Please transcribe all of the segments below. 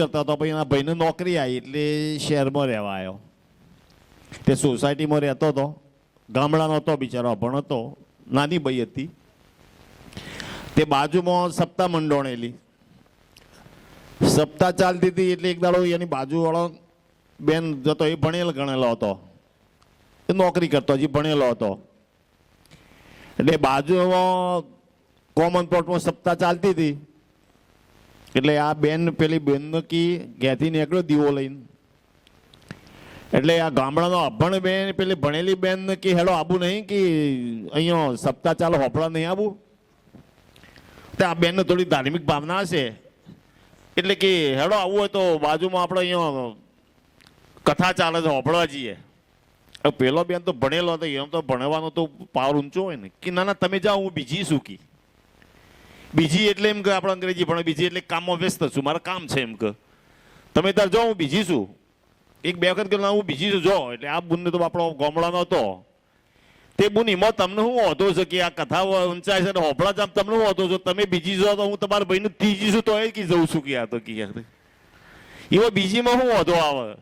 કરતા હતો પછી એના ભાઈને નોકરી આવી એટલે શહેરમાં રહેવા આવ્યો તે સોસાયટીમાં રહેતો હતો ગામડાનો હતો, બિચારો અભણ હતો નાની ભાઈ હતી. તે બાજુમાં સપ્તાહ મંડોણેલી. સપ્તાહ ચાલતી હતી એટલે એક દાડો એની બાજુવાળો બેન જતો, એ ભણેલ ગણેલો હતો. એ નોકરી કરતો, હજી ભણેલો હતો. એટલે બાજુમાં કોમન પ્લોટમાં સપ્તાહ ચાલતી હતી. એટલે આ બેન, પેલી બેનકી ઘેથી નીકળ્યો દીવો લઈને. એટલે આ ગામડાનો અભણ બેન, પેલી ભણેલી બેન કે, હેડો આબુ નહીં કે, અહીંયા સપ્તાહ ચાલો હોપડા નહીં આવું તો આ બેનને થોડી ધાર્મિક ભાવના હશે એટલે કે હેડો આવવું હોય તો બાજુમાં આપણે અહીંયા કથા ચાલે છે હોપડા જઈએ. પેલો બેન તો ભણેલો હતો, એમ તો ભણવાનો તો પાવર ઊંચો હોય ને. કે ના ના, તમે જાઓ, હું બીજી શું કી. બીજી એટલે એમ કે આપણે અંગ્રેજી ભણે, બીજી એટલે કામમાં વ્યસ્ત છું, મારે કામ છે એમ કે. તમે તાર જો, હું બીજી છું. એક બે વખત કે હું બીજી છું, જો. એટલે આ બુનને તો આપણો ગામડાનો હતો તે બુન એમાં તમને હું હોતો છે કે આ કથા વંચાય છે ને હોપળા જામ તમને હું હોતો છો તમે બીજી છો તો હું તમારા ભાઈને ત્રીજી છું, તો એ કી જઉં છું કે આ તો કે એવો બીજીમાં હું હોતો આવે.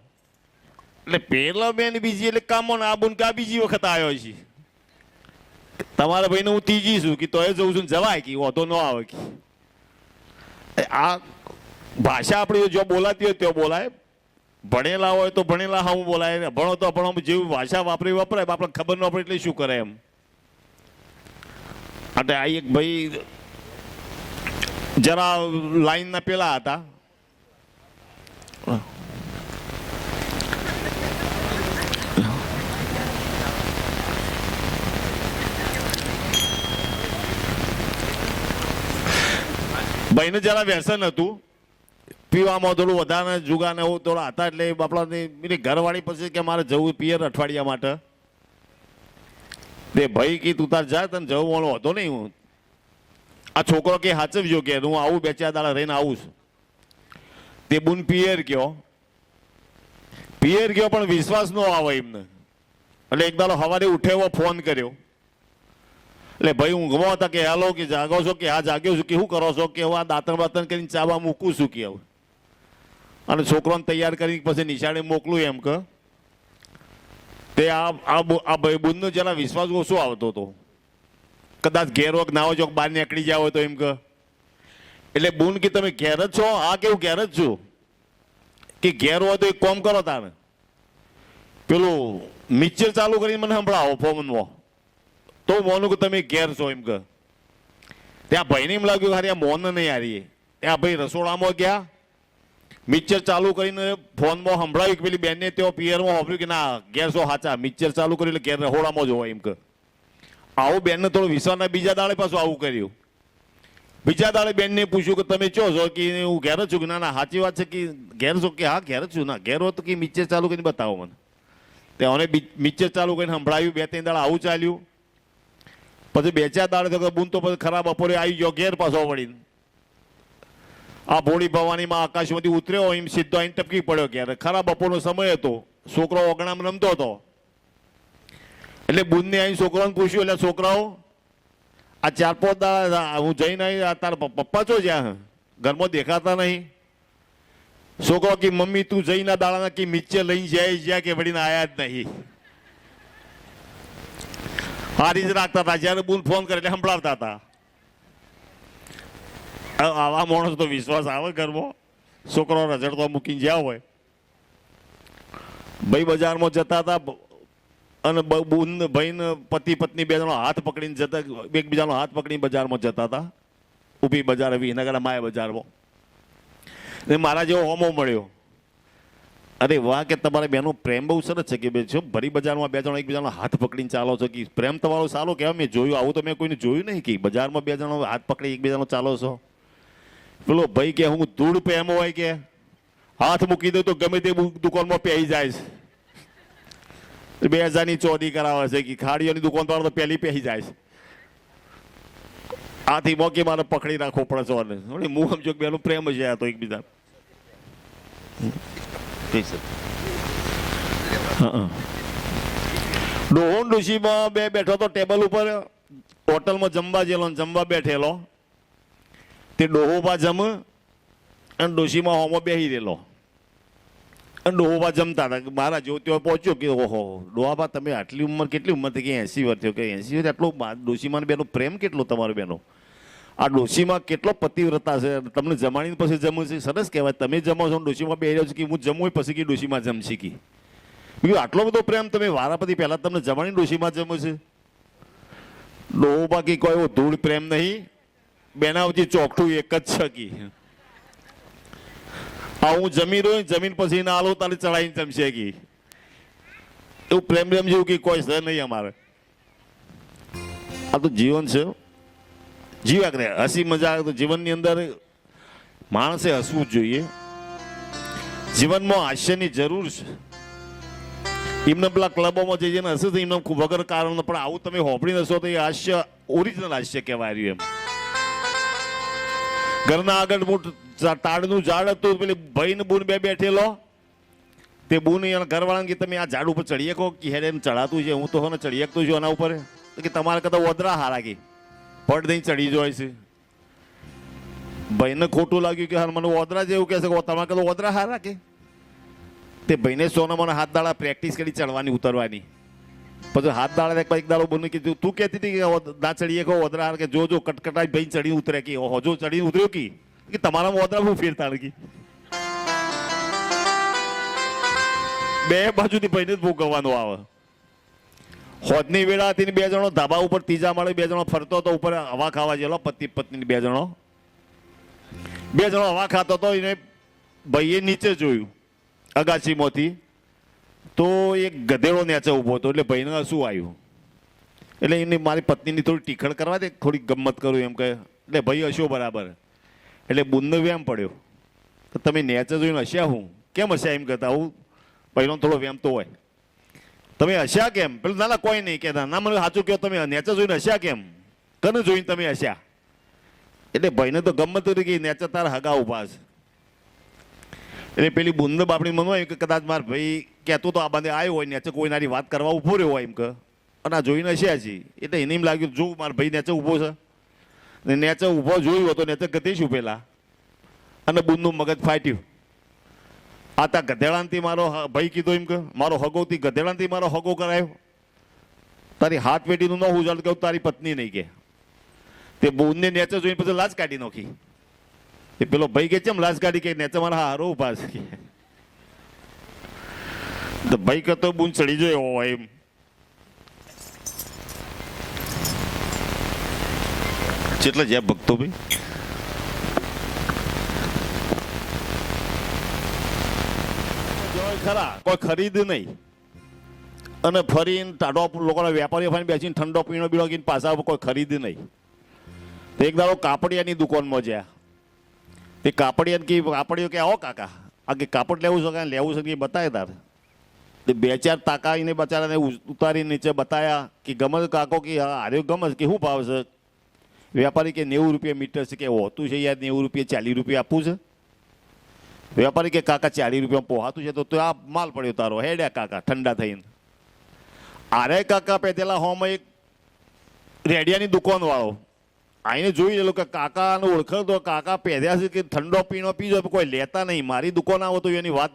એટલે પેલા બેન બીજી એટલે કામો ને આ બુન કે આ બીજી વખત આવ્યો છે. તમારા ભાઈને હું ત્રીજી છું કે તોય જઉં છું જવાય કે વાંધો ન આવે કે. આ ભાષા આપણી જો બોલાતી હોય ત્યાં બોલાય. ભણેલા હોય તો ભણેલા હા હું બોલાય ભણો તો ભણો, જેવી ભાષા વાપરી વપરાય આપણે ખબર ન પડે એટલે શું કરે એમ. એટલે આ એક ભાઈ જરા લાઈનના પેલા હતા. ભાઈને જરા વ્યસન હતું. પીવામાં થોડું વધારે જુગાને એવું થોડા હતા એટલે બાપડાની પેલી ઘરવાળી પછી કે મારે જવું પિયર અઠવાડિયા માટે. તે ભાઈ કી તું તાર જા, તને જવું વાળો હતો નહીં હું. આ છોકરો કે હાચવજો કે હું આવું બે ચાર દાડા રહીને આવું છું. તે બુન પિયર ગયો. પિયર ગયો પણ વિશ્વાસ ન આવે એમને. એટલે એક દાડો સવારે ઉઠેવો ફોન કર્યો. એટલે ભાઈ ઊંઘમાં હતા કે હાલો કે જાગો છો કે આ જાગ્યો છું કે શું કરો છો કે હું આ દાંતણ બાતણ કરીને ચાવા મૂકું છું કે હવે? અને છોકરોને તૈયાર કરી પછી નિશાળે મોકલું એમ કે, તે આ આ આ ભાઈ બુનનો જરા વિશ્વાસ ઓછો આવતો હતો. કદાચ ઘેર વખ ના હોય બહાર નીકળી જાવ તો એમ કે. એટલે બુન કે તમે ઘેર જ છો? હા કેવું ઘેર જ છું? કે ઘેર હોય તો એક કોમ કરો તારે પેલું મિક્સર ચાલુ કરીને મને સંભળાવો ફોનમાં તો મોનું કે તમે ઘેર છો એમ કે. ત્યાં ભાઈને એમ લાગ્યું હારી આ મોન નહીં હારીએ. ત્યાં ભાઈ રસોડામાં ગયા. મિક્સર ચાલુ કરીને ફોનમાં સંભળાવ્યું કે પેલી બેનને તેઓ પિયરમાં વાપર્યું કે ના, ઘેર છો હાચા. મિક્સર ચાલુ કર્યું એટલે ઘેર રસોડામાં જોવા એમ કે. આવું બેનને થોડો વિશ્વાસના બીજા દાડે પાછું આવું કર્યું. બીજા દાડે બેનને પૂછ્યું કે તમે ચો છો કે હું ઘેર છું કે ના ના સાચી વાત છે કે ઘેર છો કે હા, ઘેર છું. ના, ઘેર તો કે મિક્સર ચાલુ કરીને બતાવો મને. તે મિક્સર ચાલુ કરીને સંભળાવ્યું બે, ત્રણ દાડા આવું ચાલ્યું. પછી બે ચાર દાડે તો બૂન તો પછી ખરાબ બપોરે આવી ગયો, ઘેર પાછો વળીને. આ ભોળી ભવાનીમાં આકાશમાંથી ઉતર્યો, એમ સીધો આઈને ટપકી પડ્યો ક્યારે. ખરાબ બપોરનો સમય હતો. છોકરો ઓગણામાં રમતો હતો. એટલે બુનને અહીં છોકરાઓને પૂછ્યું, એટલે છોકરાઓ, આ ચાર પાંચ દાડા હું જઈને આ તારા પપ્પા છો જ્યાં? ઘરમાં દેખાતા નહીં? છોકરો કે, મમ્મી, તું જઈને દાડાના કે નીચે લઈને જાય, જ્યાં કે વળીને આયા જ નહીં. હારી જ રાખતા હતા, જ્યારે બુન ફોન કરે એટલે સંભળાવતા હતા. આવા માણસ તો વિશ્વાસ આવે ઘરમાં છોકરો રજડતો મૂકીને જ્યાં હોય. ભાઈ બજારમાં જતા હતા અને બુન, ભાઈને પતિ, પત્ની બે જણો હાથ પકડીને જતા, એકબીજાનો હાથ પકડીને બજારમાં જતા હતા. ઊભી બજાર, વિનગર, માયા બજારમાં. ને મારા જેવો હોમો મળ્યો. અરે વાહ કે તમારે બેનો પ્રેમ બહુ સરસ છે કે બે છો, ભરી બજારમાં બે જણા એકબીજાનો હાથ પકડીને ચાલો છો કે પ્રેમ તમારો સારો કહેવાય, મેં જોયું, આવું તો મેં કોઈને જોયું નહીં કે બજારમાં બે જણા હાથ પકડી એકબીજાનો ચાલો છો. પેલો ભાઈ કે, હું ધૂળ પ્રેમ હોય કે? હાથ મૂકી દઉં તો ગમે તે દુકાનમાં પહેરી જાય છે. બે હજારની ચોરી કરાવે છે કે ખાડીઓની દુકાન તો પહેલી પહેરી જાય છે. આથી મોકે મારે પકડી રાખવો પડે અને. હું સમજો કે બેનો પ્રેમ છે આ તો એકબીજા ડોહોન ડોશીમાં બે બેઠો તો ટેબલ ઉપર હોટલમાં જમવા જેલો જમવા બેઠેલો. તે ડોહો પા જમ અને ડોશીમાં હોમો બેસી રહેલો. અને ડોહોબા જમતા હતા. મારા જેવો ત્યાં પહોંચ્યો કે ઓહો ડોહાબા તમે આટલી ઉંમર કેટલી ઉંમર થઈ કે એસી વર્ષ થયો? કે એસી વર્ષ આટલો બા- ડોશીમાં બેનો પ્રેમ કેટલો તમારો બેનો? આ ડોશીમાં કેટલો પતિવ્રતા છે? તમને જમાડીને પછી જમવું છે? સરસ કહેવાય. તમે જમો છો ડોશીમાં બે રહ્યો છો કે હું જમું પછી કે ડોશીમાં જમશી કી? બીજું આટલો બધો પ્રેમ તમે વારાપતિ પહેલા તમને જમાડીને ડોશીમાં જમો છે? ડો બાકી કોઈ એવો ધૂળ પ્રેમ નહીં. બેના વચ્ચે ચોકઠું એક જ છે કી. આ હું જમી રહ્યો જમીન પછી ના આલો તારે ચડાવીને જમશે કી. એવું પ્રેમ પ્રેમ જેવું કે કોઈ છે નહીં અમારે. આ તો જીવન છે. જીવ્યા કરે હસી મજાક તો જીવનની અંદર માણસે હસવું જોઈએ. જીવનમાં હાસ્યની જરૂર છે. એમને પેલા ક્લબોમાં જઈ જઈને હશે તો ખૂબ વગર કારણ પણ આવું તમે હોપડી નશો તો એ હાસ્ય ઓરિજિનલ હાસ્ય કહેવાય રહ્યું એમ. ઘરના આગળ તાડનું ઝાડ હતું, પેલી ભાઈ ને બૂન બે બેઠેલો. તે બૂન એના ઘરવાળાને કે તમે આ ઝાડ ઉપર ચડીએ કહો કે હેડે એમ ચડાતું છે, હું તો હોને ચડી શકતું છું એના ઉપર. કે તમારે કદાચ ઓદરા હારા કે. પડ દઈ ચડી જાય છે. ભાઈને ખોટું લાગ્યું કે હાલ મને ઓદરા જેવું કહેશે કે તમારે કદાચ ઓદરા હારા કે? તે ભાઈને સોના મને હાથ દાડા પ્રેક્ટિસ કરી ચડવાની ઉતરવાની. પછી હાથ દાડા એક એક દાડો બની કીધું, તું કહેતી હતી કે દા ચડીએ કહો ઓદરા હાર કે? જો જો, કટકટાઈ ભાઈ ચડી ઉતરે કે હજો જો ચડીને ઉતર્યો કી? કે તમારામાં ઓદરા હું ફેરતા નથી બે બાજુથી ભાઈને જ ભોગવવાનું આવે. હોદની વેળા હતી બે જણો ધાબા ઉપર ત્રીજા માળે બે જણો ફરતો હતો ઉપર હવા ખાવા જેલો, પતિ પત્ની બે જણો. બે જણો હવા ખાતો હતો એને ભાઈએ નીચે જોયું અગાચીમાંથી તો એક ગધેડો નેચે ઊભો હતો, એટલે ભાઈને શું આવ્યું? એટલે એની મારી પત્નીની થોડી ટીખળ કરવા દે થોડી ગમત કરું એમ કહે એટલે ભાઈ હશો બરાબર. એટલે બુંદનો વ્યામ પડ્યો. તો તમે નેચે જોઈને હસ્યા હું? કેમ હસ્યા એમ કહેતા? હું પહેલો થોડો વ્યામ તો હોય. તમે હસ્યા કેમ? પેલું ના ના કોઈ નહીં કહેતા. ના મને સાચું કહો તમે નેચર જોઈને હસ્યા કેમ? કને જોઈને તમે હસ્યા? એટલે ભાઈને તો ગમત હતી કે નેચર તાર હગા ઊભા છે. એટલે પેલી બુંદ બાપડી મને હોય કે કદાચ માર ભાઈ કહેતો તો આ બાંધે આવ્યો હોય નેચર કોઈ નારી વાત કરવા ઊભો રહ્યો હોય એમ કે. અને આ જોઈને હસ્યા છે. એટલે એને એમ લાગ્યું જો મારા ભાઈ નેચર ઊભો છે. ને નેચર ઊભો જોયું હતો નેચે શું પહેલાં અને બુંદનું મગજ ફાટ્યું. આ તા ગધેડાનથી મારો ભાઈ કીધો એમ કે, મારો હગોથી ગધેડાનથી મારો હગો કરાયો. તારી હાથ પેટીનું ન ઉજાડ કે તારી પત્ની નહીં કે. તે બુંદને નેચે જોઈને પછી લાજ કાઢી નાખી. એ પેલો ભાઈ કે, ચેમ લાજ કાઢી કે? નેચે મારા હારો ઊભા છે. તો ભાઈ કહેતો બૂન ચડી જોયો હોય એમ. જેટલા જ્યાં ભક્તો ભાઈ જોય ખરા, કોઈ ખરીદ નહીં. અને ફરીને ટાઢો લોકોના વેપારીઓ ફરીને બેસીને ઠંડો પીણો બીણો કીને પાછા કોઈ ખરીદ નહીં. તો એક દાડો કાપડિયાની દુકાનમાં જ્યાં. તે કાપડિયાને કે કાપડીઓ કે, આવો કાકા, આ કે કાપડ લેવું છે કે લેવું છે કે બતાવે તાર. તે બે ચાર તાકા એને બચારાને ઉતારી નીચે બતાયા કે ગમે કાકો કે, હા હાર્યો ગમે કે શું ભાવ છે? વેપારી કે, નેવું રૂપિયા મીટર છે, કે હોતું છે યાર, નેવું રૂપિયા ચાલીસ રૂપિયા આપવું છે. વેપારી કે, કાકા, ચાલીસ રૂપિયા પોહાતું છે, તો તો આ માલ પડ્યો તારો હેડ્યા કાકા, ઠંડા થઈને. આરે કાકા પેલા હોમાં એક રેડિયાની દુકાન વાળો આઈને જોઈ લેલો કે, કાકાને ઓળખતો કાકા પહેર્યા છે કે ઠંડો પીણો પીજો કોઈ લેતા નહીં, મારી દુકાન આવો તો એની વાત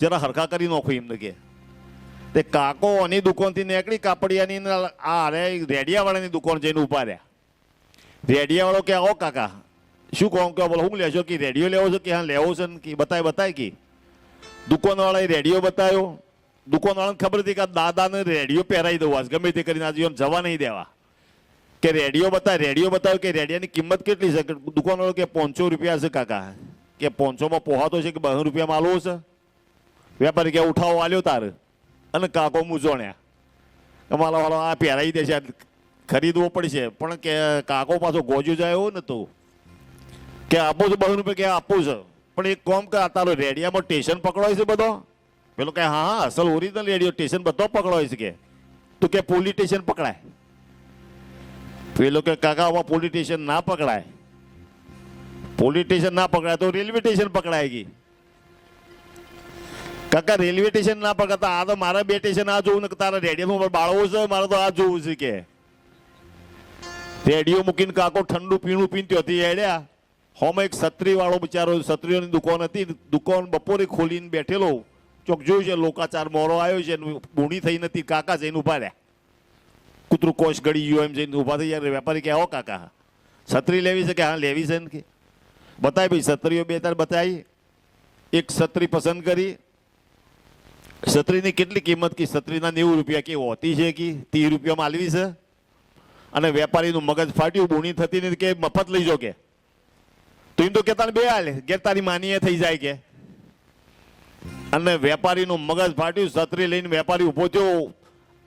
જરા હરખા કરી નાખો એમને કે. તે કાકો એની દુકાનથી નીકળી કાપડિયાની આ રેડિયાવાળાની દુકાન જઈને ઊભા રહ્યા. રેડિયાવાળો કે, આવો કાકા શું કહું કે બોલો, હું લેશો કે રેડિયો લેવો છો કે હા લેવો છે ને કે બતાય બતાય કે? દુકાનવાળાએ રેડિયો બતાવ્યો દુકાનવાળાને ખબર હતી કે આ દાદાને રેડિયો પહેરાવી દઉં આજ. ગમે તે કરીને આજે જવા નહીં દેવા. કે રેડિયો બતાય, રેડિયો બતાવ્યો કે રેડિયાની કિંમત કેટલી છે? દુકાનવાળો કે પાંચસો રૂપિયા છે કાકા. કે પાંચસોમાં પોહાતો છે કે બસો રૂપિયામાં આલવો છે? વેપારી કે ઉઠાવો, આલ્યો તારે. અને કાકો મૂંઝોણ્યા અમારા વાળો આ પહેરાવી દેશે આ ખરીદવો પડશે. પણ કે કાકો પાછો ગોજુ જાય એવો ને તો કે આપો છો બસો રૂપિયા કે આપું છું. પણ એક કોમ કે તારો રેડિયામાં સ્ટેશન પકડવાય છે બધો. પેલો કે હા હા, અસલ ઓરિજિનલ રેડિયો સ્ટેશન બધો પકડવાય છે કે. તું કે, પોલીસ સ્ટેશન પકડાય. પેલો કે કાકા, આમાં પોલીસ સ્ટેશન ના પકડાય. પોલીસ સ્ટેશન ના પકડાય તો રેલવે સ્ટેશન પકડાય ગઈ કાકા, રેલવે સ્ટેશન ના પકડતા, આ તો મારા બે સ્ટેશન આ જોવું ને તારા રેડિયો બાળવો છે, મારે તો આ જોવું છે કે. રેડિયો મૂકીને કાકો ઠંડુ પીણું પીને ત્યાંથી હેડ્યા હોમાં એક છત્રી વાળો બિચારો છત્રીઓની દુકાન હતી, દુકાન બપોરે ખોલીને બેઠેલો. ચોક જોયું છે, લોકાચાર મોરો આવ્યો છે બૂણી થઈ નથી, કાકા જઈને ઊભા રહ્યા. કૂતરું કોચ ગળી ગયું, એમ જઈને ઊભા થઈ જાય વેપારી કે આવો કાકા છત્રી લેવી છે કે, હા, લેવી છે? ને કે બતાવી ભાઈ છત્રીઓ બે ત્રણ બતાવી એક છત્રી પસંદ કરી. છત્રીની કેટલી કિંમત કી? છત્રીના નેવું રૂપિયા કે, હોતી છે કે? ત્રીસ રૂપિયામાં આલવી છે? અને વેપારીનું મગજ ફાટ્યું, બૂણી થતી નથી કે, મફત લઈ જો કે? તો એમ તો કેતા બે હાલે? ઘેર તારી માનીએ થઈ જાય કે. અને વેપારીનું મગજ ફાટ્યું, છત્રી લઈને વેપારી ઊભો થયો.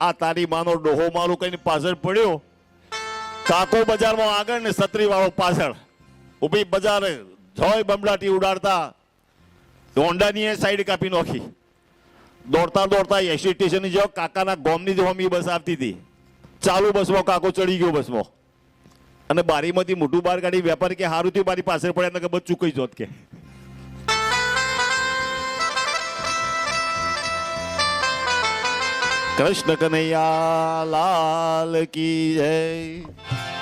આ તારી માનો ડોહો મારું કઈને પાછળ પડ્યો. કાકો બજારમાં આગળ ને છત્રી વાળો પાછળ. ઊભી બજાર જોય બમડાટી ઉડાડતા. એ સાઈડ કાપી નાખી. દોડતા દોડતા એસી સ્ટેશન જો કાકાના ગોમની જ હોમી બસ આવતી હતી. ચાલુ બસમાં કાકો ચડી ગયો બસમાં. અને બારીમાંથી મોટું બાર કાઢી વેપારી કે સારું થયું બારી પાસે પડે કે બધું ચૂકાઈ જોત કે. કૃષ્ણ કનૈયા, લાલ કી જય.